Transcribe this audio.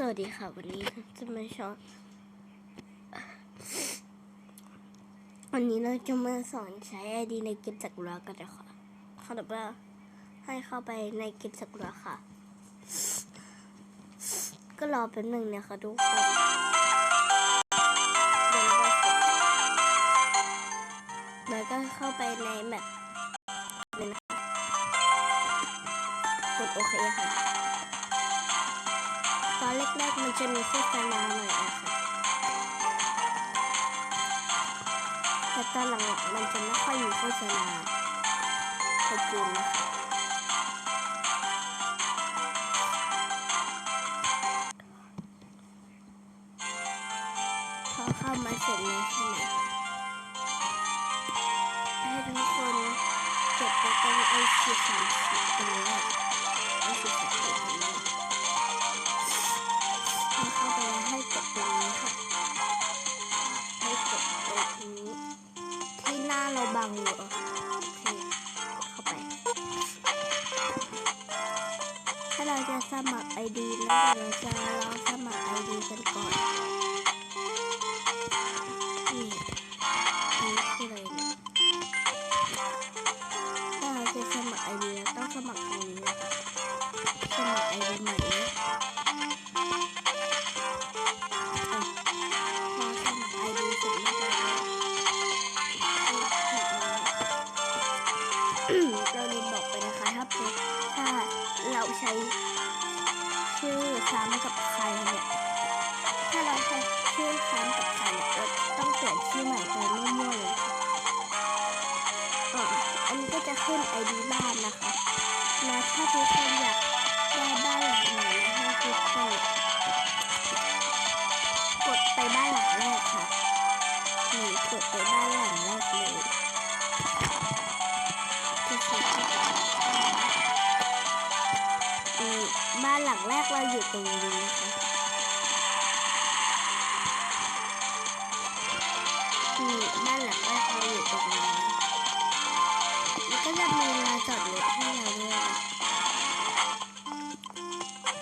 สวัสดีค่ะวันนี้จะมาชอนวันนี้เราจะมาสอนใช้ไอดีในเกมสักุระกันนะคะเขาบอกว่าให้เข้าไปในเกมสักุระค่ะ ก็รอแป๊บหนึ่งนะคะทุกคนแล้วก็เข้าไปในแมปเลยนะคะกดโอเคค่ะ ตอนแรกๆมันจะมีโฆษณาหน่อยอะค่ะแต่ตอนหลังๆมันจะไม่ค่อยมีโฆษณาขอบคุณนะคะพอเข้ามาเสร็จแล้วใช่ไหมให้ทุกคนเกดไปตรงไอซีสามสิบตรงนี้ไอซีสาม กดตรงนี้ค่ะให้กดตรงนี้ที่หน้าเราบังอยู่โอเคเข้าไป ถ้าเราจะสมัครไอดีนะเดี๋ยวเราจะลองสมัครไอดีกันก่อนนี่นนี้คืออะไรเนี่ยถ้าเราจะสมัครไอดีเราต้องสมัครตรงนี้สมัครไอดีใหม่ เราลืมบอกไปนะคะถ้าเถ้าเราใช้ชื่อซ้ำกับใครเนี่ยถ้าเราใช้ชื่อซ้ำกับใครเนี่ยเราต้องเปลี่ยนชื่อใหม่ไปมั่วๆเลยค่ะอ๋ออันนี้ก็จะขึ้นไอดีบ้านนะคะแล้วถ้าทุกคนอยากได้บ้านหลังไหนนะให้ทุกคนกดไปบ้านหลังแรกค่ะนี่กดไปบ้าน บ้านหลังแรกเราอยู่ตรงนี้นะคะนี่บ้านหลังแรกเราอยู่ตรงนี้แล้วก็จะมีลานจอดรถให้